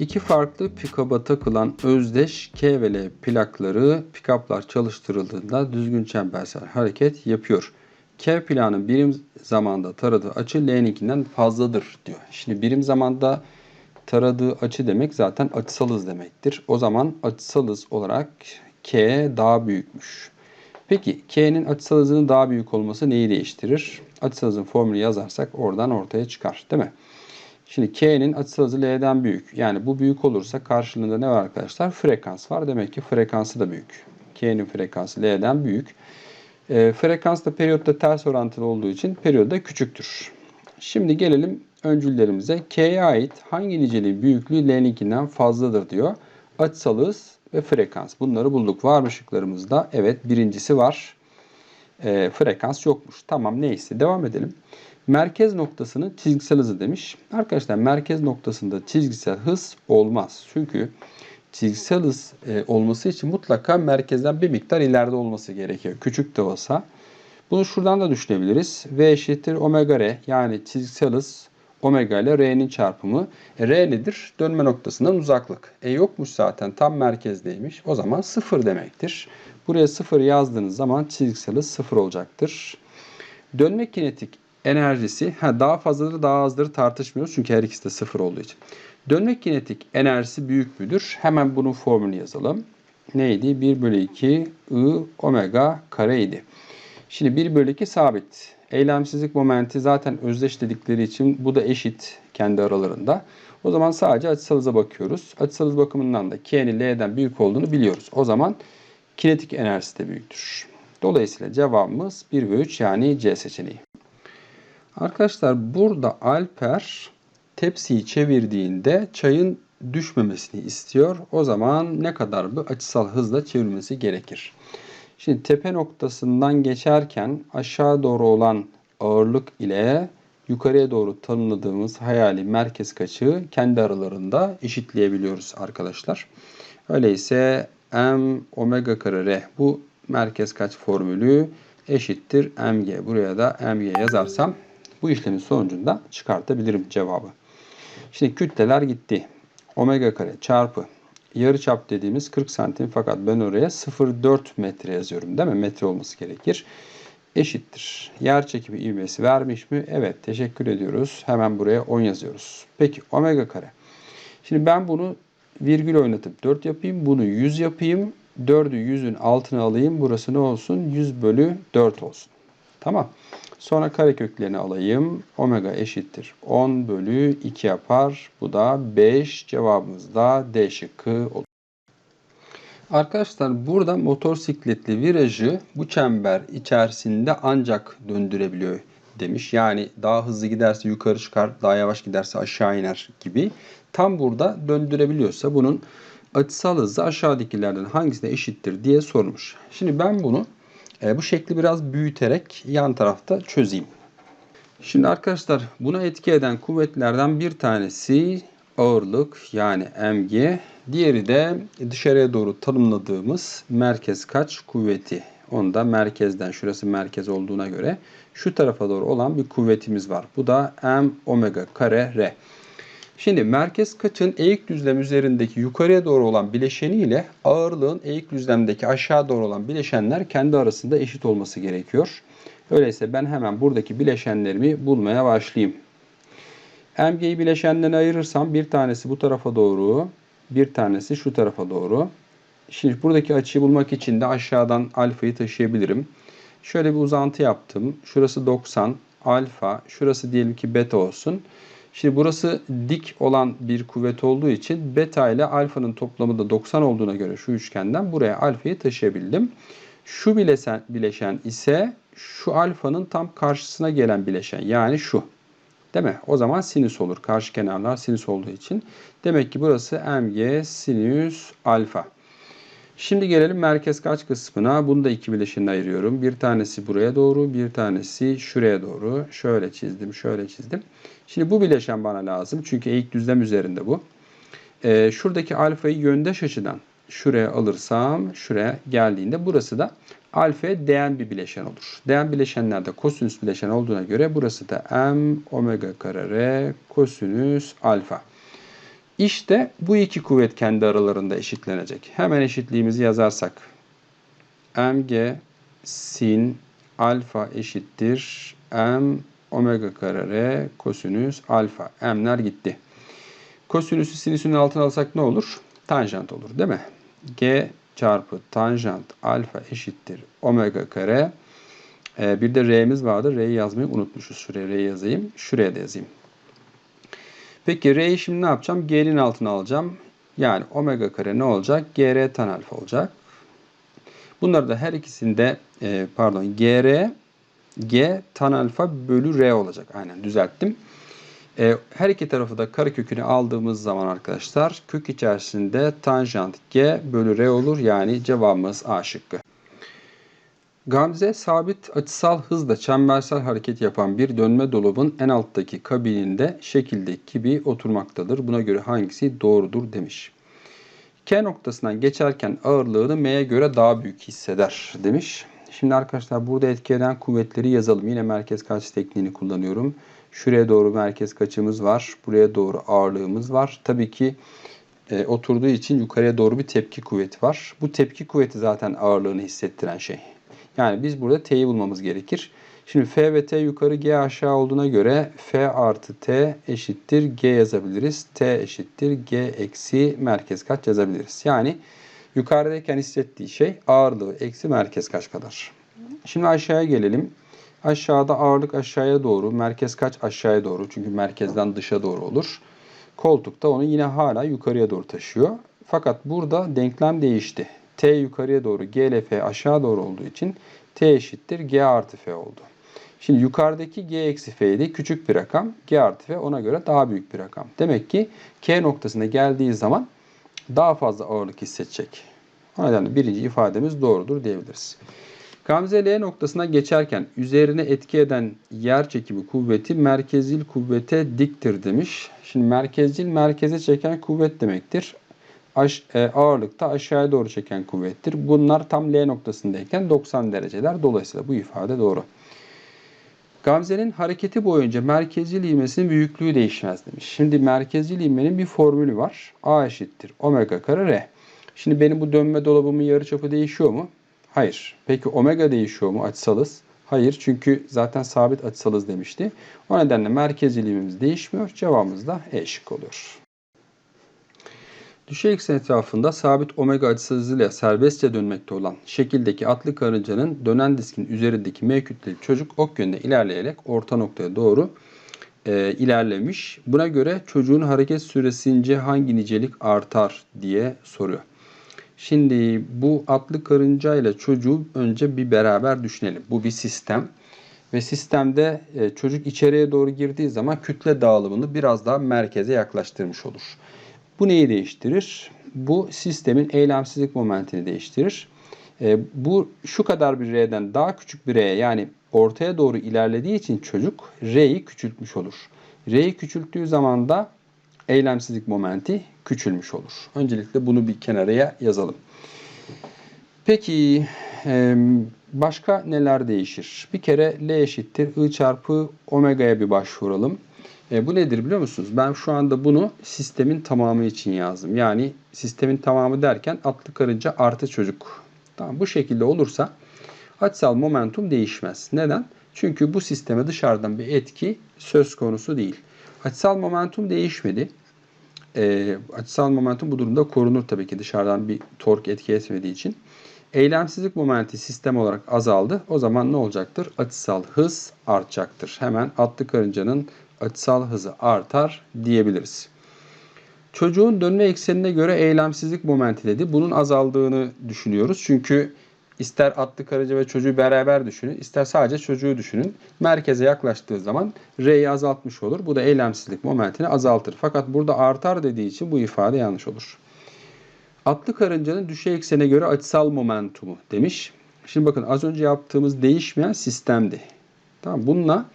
İki farklı pikaba takılan özdeş K ve L plakları pikaplar çalıştırıldığında düzgün çembersel hareket yapıyor. K planın birim zamanda taradığı açı L'ninkinden fazladır diyor. Şimdi birim zamanda taradığı açı demek zaten açısal hız demektir. O zaman açısal hız olarak K daha büyükmüş. Peki K'nin açısal hızının daha büyük olması neyi değiştirir? Açısal hızın formülü yazarsak oradan ortaya çıkar değil mi? Şimdi K'nin açısal L'den büyük. Yani bu büyük olursa karşılığında ne var arkadaşlar? Frekans var. Demek ki frekansı da büyük. K'nin frekansı L'den büyük. E, frekans da periyotta ters orantılı olduğu için periyot da küçüktür. Şimdi gelelim öncüllerimize. K'ye ait hangi niceliğin büyüklüğü L'ninkinden fazladır diyor. Açısal hız ve frekans. Bunları bulduk. Var mı şıklarımızda? Evet birincisi var. E, frekans yokmuş. Tamam neyse devam edelim. Merkez noktasının çizgisel hızı demiş. Arkadaşlar merkez noktasında çizgisel hız olmaz. Çünkü çizgisel hız e, olması için mutlaka merkezden bir miktar ileride olması gerekiyor. Küçük de olsa. Bunu şuradan da düşünebiliriz. V eşittir omega r yani çizgisel hız omega ile r'nin çarpımı. E, r nedir? Dönme noktasından uzaklık. E yokmuş zaten tam merkezdeymiş. O zaman sıfır demektir. Buraya sıfır yazdığınız zaman çizgisel hız sıfır olacaktır. Dönme kinetik enerjisi ha, daha fazladır daha azdır tartışmıyoruz çünkü her ikisi de sıfır olduğu için. Dönme kinetik enerjisi büyük müdür? Hemen bunun formülünü yazalım. Neydi? 1 bölü 2 I omega kareydi. Şimdi 1 bölü 2 sabit. Eylemsizlik momenti zaten özdeş dedikleri için bu da eşit kendi aralarında. O zaman sadece açısal hıza bakıyoruz. Açısal hız bakımından da K'nin L'den büyük olduğunu biliyoruz. O zaman kinetik enerjisi de büyüktür. Dolayısıyla cevabımız 1 ve 3 yani C seçeneği. Arkadaşlar burada Alper tepsiyi çevirdiğinde çayın düşmemesini istiyor. O zaman ne kadar bir açısal hızla çevirmesi gerekir? Şimdi tepe noktasından geçerken aşağı doğru olan ağırlık ile yukarıya doğru tanımladığımız hayali merkez kaçığı kendi aralarında eşitleyebiliyoruz arkadaşlar. Öyleyse m omega kare r bu merkez kaç formülü eşittir mg. Buraya da mg yazarsam bu işlemin sonucunda çıkartabilirim cevabı. Şimdi kütleler gitti. Omega kare çarpı yarıçap dediğimiz 40 santim fakat ben oraya 0,4 metre yazıyorum değil mi? Metre olması gerekir. Eşittir. Yer çekimi ivmesi vermiş mi? Evet teşekkür ediyoruz. Hemen buraya 10 yazıyoruz. Peki omega kare. Şimdi ben bunu virgül oynatıp 4 yapayım. Bunu 100 yapayım. 4'ü 100'ün altına alayım. Burası ne olsun? 100 bölü 4 olsun. Tamam. Sonra kareköklerini alayım. Omega eşittir 10 bölü 2 yapar. Bu da 5. Cevabımız da D şıkkı olur. Arkadaşlar burada motosikletli virajı bu çember içerisinde ancak döndürebiliyor demiş. Yani daha hızlı giderse yukarı çıkar, daha yavaş giderse aşağı iner gibi. Tam burada döndürebiliyorsa bunun açısal hızı aşağıdakilerden hangisine eşittir diye sormuş. Şimdi ben bunu e, bu şekli biraz büyüterek yan tarafta çözeyim. Şimdi arkadaşlar buna etki eden kuvvetlerden bir tanesi ağırlık yani mg. Diğeri de dışarıya doğru tanımladığımız merkez kaç kuvveti. Onda merkezden şurası merkez olduğuna göre şu tarafa doğru olan bir kuvvetimiz var. Bu da m omega kare r. Şimdi merkez kaçın eğik düzlem üzerindeki yukarıya doğru olan bileşeni ile ağırlığın eğik düzlemdeki aşağı doğru olan bileşenler kendi arasında eşit olması gerekiyor. Öyleyse ben hemen buradaki bileşenlerimi bulmaya başlayayım. MG'yi bileşenlerine ayırırsam bir tanesi bu tarafa doğru, bir tanesi şu tarafa doğru. Şimdi buradaki açıyı bulmak için de aşağıdan alfayı taşıyabilirim. Şöyle bir uzantı yaptım. Şurası 90, alfa, şurası diyelim ki beta olsun. Şimdi burası dik olan bir kuvvet olduğu için beta ile alfanın toplamı da 90 olduğuna göre şu üçgenden buraya alfayı taşıyabildim. Şu bileşen, bileşen ise şu alfanın tam karşısına gelen bileşen yani şu. Değil mi? O zaman sinüs olur. Karşı kenarlar sinüs olduğu için. Demek ki burası mg sinüs alfa. Şimdi gelelim merkez kaç kısmına. Bunu da iki bileşenine ayırıyorum. Bir tanesi buraya doğru, bir tanesi şuraya doğru. Şöyle çizdim, şöyle çizdim. Şimdi bu bileşen bana lazım. Çünkü eğik düzlem üzerinde bu. Ee, şuradaki alfayı yöndeş açıdan şuraya alırsam şuraya geldiğinde burası da alfaya değen bir bileşen olur. Değen bileşenlerde kosinüs bileşen olduğuna göre burası da m omega kare r kosinüs alfa. İşte bu iki kuvvet kendi aralarında eşitlenecek. Hemen eşitliğimizi yazarsak. mg sin alfa eşittir m omega kare r kosinüs alfa. M'ler gitti. Kosinüsü sinüsünün altına alsak ne olur? Tanjant olur değil mi? G çarpı tanjant alfa eşittir omega kare. Ee, bir de R'miz vardı. R'yi yazmayı unutmuşuz. Şuraya R yazayım. Şuraya da yazayım. Peki R'yi şimdi ne yapacağım? G'nin altına alacağım. Yani omega kare ne olacak? GR tan alfa olacak. Bunları da her ikisinde e, pardon GR G tan alfa bölü R olacak. Aynen düzelttim. E, her iki tarafı da karekökünü aldığımız zaman arkadaşlar kök içerisinde tanjant G bölü R olur. Yani cevabımız A şıkkı. Gamze sabit açısal hızla çembersel hareket yapan bir dönme dolabın en alttaki kabininde şekildeki gibi oturmaktadır. Buna göre hangisi doğrudur demiş. K noktasından geçerken ağırlığını M'ye göre daha büyük hisseder demiş. Şimdi arkadaşlar burada etki kuvvetleri yazalım. Yine merkez kaç tekniğini kullanıyorum. Şuraya doğru merkez kaçımız var. Buraya doğru ağırlığımız var. Tabii ki e, oturduğu için yukarıya doğru bir tepki kuvveti var. Bu tepki kuvveti zaten ağırlığını hissettiren şey. Yani biz burada T'yi bulmamız gerekir. Şimdi F ve T yukarı G aşağı olduğuna göre F artı T eşittir G yazabiliriz. T eşittir G eksi merkez kaç yazabiliriz. Yani yukarıdayken hissettiği şey ağırlığı eksi merkez kaç kadar. Şimdi aşağıya gelelim. Aşağıda ağırlık aşağıya doğru, merkez kaç aşağıya doğru. Çünkü merkezden dışa doğru olur. Koltukta onu yine hala yukarıya doğru taşıyor. Fakat burada denklem değişti. T yukarıya doğru, G ile aşağı doğru olduğu için T eşittir G artı F oldu. Şimdi yukarıdaki G eksi F'ydi küçük bir rakam. G artı F ona göre daha büyük bir rakam. Demek ki K noktasına geldiği zaman daha fazla ağırlık hissedecek. O nedenle birinci ifademiz doğrudur diyebiliriz. Gamze L noktasına geçerken üzerine etki eden yer çekimi kuvveti merkezil kuvvete diktir demiş. Şimdi merkezil merkeze çeken kuvvet demektir. Aş, e, ağırlıkta aşağıya doğru çeken kuvvettir. Bunlar tam L noktasındayken 90 dereceler. Dolayısıyla bu ifade doğru. Gamze'nin hareketi boyunca merkezil ivmesinin büyüklüğü değişmez demiş. Şimdi merkezil ivmenin bir formülü var. A eşittir omega kare R. Şimdi benim bu dönme dolabımın yarıçapı değişiyor mu? Hayır. Peki omega değişiyor mu açısalız? Hayır. Çünkü zaten sabit açısalız demişti. O nedenle merkezil ivmemiz değişmiyor. Cevabımız da E şık oluyor. Düşey eksen etrafında sabit omega açısı hızıyla serbestçe dönmekte olan şekildeki atlı karıncanın dönen diskin üzerindeki M kütleli çocuk ok yönünde ilerleyerek orta noktaya doğru e, ilerlemiş. Buna göre çocuğun hareket süresince hangi nicelik artar diye soruyor. Şimdi bu atlı karınca ile çocuğu önce bir beraber düşünelim. Bu bir sistem. Ve sistemde e, çocuk içeriye doğru girdiği zaman kütle dağılımını biraz daha merkeze yaklaştırmış olur. Bu neyi değiştirir? Bu sistemin eylemsizlik momentini değiştirir. E, bu şu kadar bir R'den daha küçük bir R'ye yani ortaya doğru ilerlediği için çocuk R'yi küçültmüş olur. R'yi küçülttüğü zaman da eylemsizlik momenti küçülmüş olur. Öncelikle bunu bir kenaraya yazalım. Peki e, başka neler değişir? Bir kere L eşittir I çarpı omega'ya bir başvuralım. E, bu nedir biliyor musunuz? Ben şu anda bunu sistemin tamamı için yazdım. Yani sistemin tamamı derken atlı karınca artı çocuk. Tamam, bu şekilde olursa açısal momentum değişmez. Neden? Çünkü bu sisteme dışarıdan bir etki söz konusu değil. Açısal momentum değişmedi. E, açısal momentum bu durumda korunur tabii ki dışarıdan bir tork etki etmediği için. Eylemsizlik momenti sistem olarak azaldı. O zaman ne olacaktır? Açısal hız artacaktır. Hemen atlı karıncanın açısal hızı artar diyebiliriz. Çocuğun dönme eksenine göre eylemsizlik momenti dedi. Bunun azaldığını düşünüyoruz. Çünkü ister atlı karınca ve çocuğu beraber düşünün, ister sadece çocuğu düşünün. Merkeze yaklaştığı zaman R'yi azaltmış olur. Bu da eylemsizlik momentini azaltır. Fakat burada artar dediği için bu ifade yanlış olur. Atlı karıncanın düşey eksene göre açısal momentumu demiş. Şimdi bakın az önce yaptığımız değişmeyen sistemdi. Tamam bununla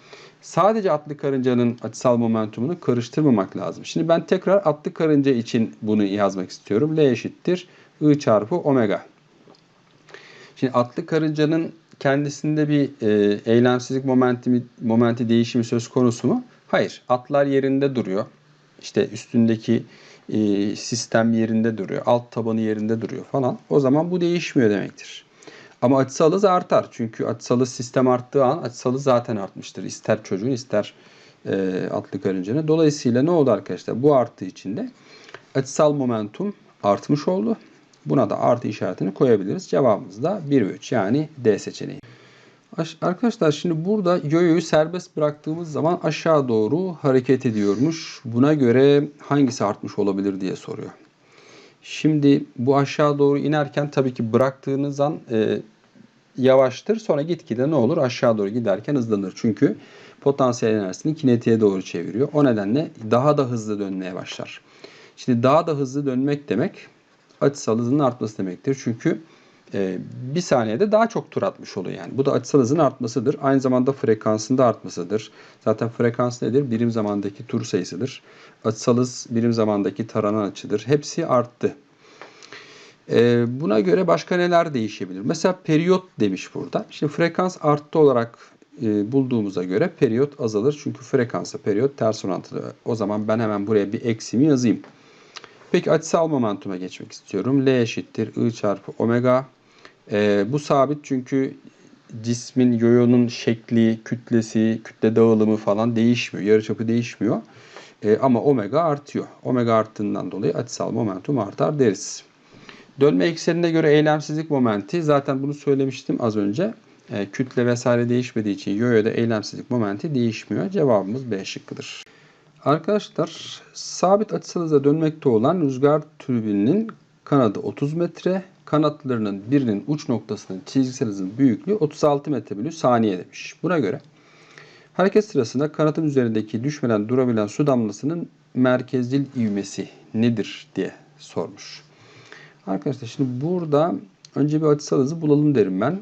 sadece atlı karıncanın açısal momentumunu karıştırmamak lazım. Şimdi ben tekrar atlı karınca için bunu yazmak istiyorum. L eşittir I çarpı omega. Şimdi atlı karıncanın kendisinde bir e, eylemsizlik momenti, momenti değişimi söz konusu mu? Hayır. Atlar yerinde duruyor. İşte üstündeki e, sistem yerinde duruyor. Alt tabanı yerinde duruyor falan. O zaman bu değişmiyor demektir. Ama açısal hız artar. Çünkü açısal hız sistem arttığı an açısal hız zaten artmıştır. İster çocuğun ister e, atlı karıncanın. Dolayısıyla ne oldu arkadaşlar? Bu arttığı için de açısal momentum artmış oldu. Buna da artı işaretini koyabiliriz. Cevabımız da 1 ve 3 yani D seçeneği. Aş- Arkadaşlar şimdi burada yoyoyu serbest bıraktığımız zaman aşağı doğru hareket ediyormuş. Buna göre hangisi artmış olabilir diye soruyor. Şimdi bu aşağı doğru inerken tabii ki bıraktığınız an e, yavaştır. Sonra gitgide ne olur? Aşağı doğru giderken hızlanır. Çünkü potansiyel enerjisini kinetiğe doğru çeviriyor. O nedenle daha da hızlı dönmeye başlar. Şimdi daha da hızlı dönmek demek açısal hızının artması demektir. Çünkü e, bir saniyede daha çok tur atmış oluyor yani. Bu da açısal hızın artmasıdır. Aynı zamanda frekansın da artmasıdır. Zaten frekans nedir? Birim zamandaki tur sayısıdır. Açısal hız birim zamandaki taranan açıdır. Hepsi arttı. E, buna göre başka neler değişebilir? Mesela periyot demiş burada. Şimdi frekans arttı olarak e, bulduğumuza göre periyot azalır. Çünkü frekansa periyot ters orantılı. O zaman ben hemen buraya bir eksimi yazayım. Peki açısal momentuma geçmek istiyorum. L eşittir I çarpı omega. Ee, bu sabit çünkü cismin, yoyonun şekli, kütlesi, kütle dağılımı falan değişmiyor. Yarıçapı değişmiyor. Ee, ama omega artıyor. Omega arttığından dolayı açısal momentum artar deriz. Dönme eksenine göre eylemsizlik momenti zaten bunu söylemiştim az önce. Ee, kütle vesaire değişmediği için yoyoda eylemsizlik momenti değişmiyor. Cevabımız B şıkkıdır. Arkadaşlar sabit açısal hıza dönmekte olan rüzgar türbininin kanadı 30 metre, kanatlarının birinin uç noktasının çizgisel hızın büyüklüğü 36 metre bölü saniye demiş. Buna göre hareket sırasında kanatın üzerindeki düşmeden durabilen su damlasının merkezcil ivmesi nedir diye sormuş. Arkadaşlar şimdi burada önce bir açısal hızı bulalım derim ben.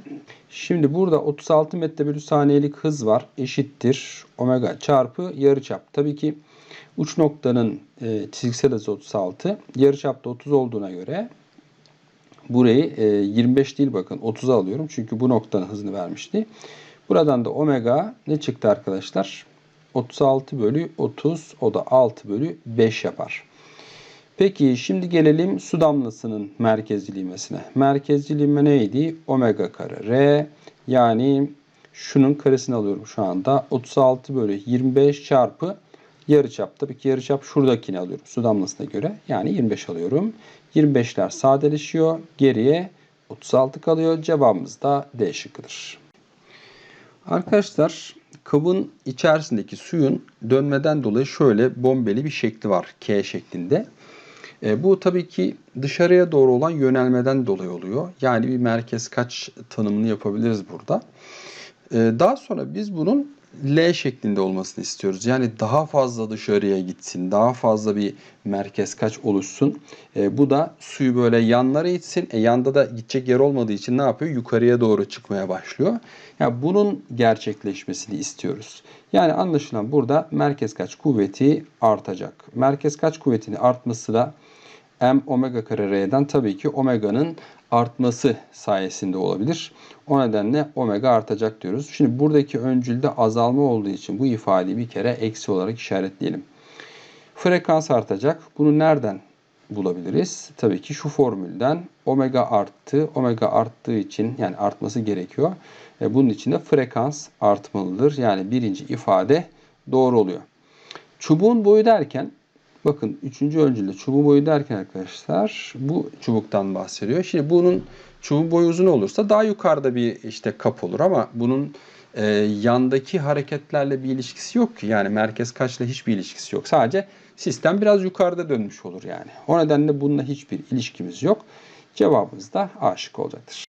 Şimdi burada 36 metre bölü saniyelik hız var. Eşittir omega çarpı yarıçap. Tabii ki uç noktanın e, çizgisel hızı 36. Yarıçap da 30 olduğuna göre burayı e, 25 değil bakın 30'a alıyorum. Çünkü bu noktanın hızını vermişti. Buradan da omega ne çıktı arkadaşlar? 36 bölü 30 o da 6 bölü 5 yapar. Peki şimdi gelelim su damlasının merkezcil ivmesine. Merkezcil ivme neydi? Omega kare R. Yani şunun karesini alıyorum şu anda. 36 bölü 25 çarpı yarıçap. Tabii ki yarıçap şuradakini alıyorum su damlasına göre. Yani 25 alıyorum. 25'ler sadeleşiyor. Geriye 36 kalıyor. Cevabımız da D şıkkıdır. Arkadaşlar kabın içerisindeki suyun dönmeden dolayı şöyle bombeli bir şekli var. K şeklinde. E, bu tabii ki dışarıya doğru olan yönelmeden dolayı oluyor. Yani bir merkez kaç tanımını yapabiliriz burada. E, daha sonra biz bunun L şeklinde olmasını istiyoruz. Yani daha fazla dışarıya gitsin, daha fazla bir merkez kaç oluşsun. E, bu da suyu böyle yanlara itsin. E, yanda da gidecek yer olmadığı için ne yapıyor? Yukarıya doğru çıkmaya başlıyor. Yani bunun gerçekleşmesini istiyoruz. Yani anlaşılan burada merkez kaç kuvveti artacak. Merkez kaç kuvvetini artması da m omega kare r'den tabii ki omega'nın artması sayesinde olabilir. O nedenle omega artacak diyoruz. Şimdi buradaki öncülde azalma olduğu için bu ifadeyi bir kere eksi olarak işaretleyelim. Frekans artacak. Bunu nereden bulabiliriz? Tabii ki şu formülden omega arttı. Omega arttığı için yani artması gerekiyor. E bunun için de frekans artmalıdır. Yani birinci ifade doğru oluyor. Çubuğun boyu derken bakın üçüncü öncülde çubuğun boyu derken arkadaşlar bu çubuktan bahsediyor. Şimdi bunun çubuğun boyu uzun olursa daha yukarıda bir işte kap olur ama bunun e, yandaki hareketlerle bir ilişkisi yok ki. Yani merkez kaçla hiçbir ilişkisi yok. Sadece sistem biraz yukarıda dönmüş olur yani. O nedenle bununla hiçbir ilişkimiz yok. Cevabımız da A şıkkı olacaktır.